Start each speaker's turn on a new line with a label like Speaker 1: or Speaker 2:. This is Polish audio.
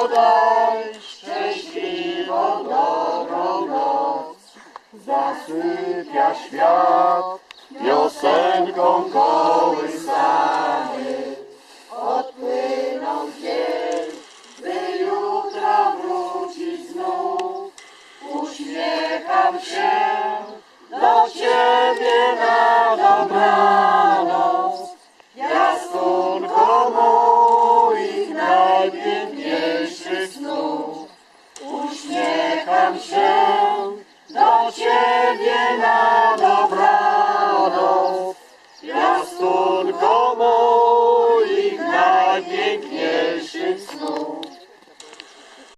Speaker 1: podaj szczęśliwą dobrą noc. Zasypia świat piosenką kołysany. Odpłyną dzień, by jutro wrócić znów. Uśmiecham się. Uśmiecham się do Ciebie na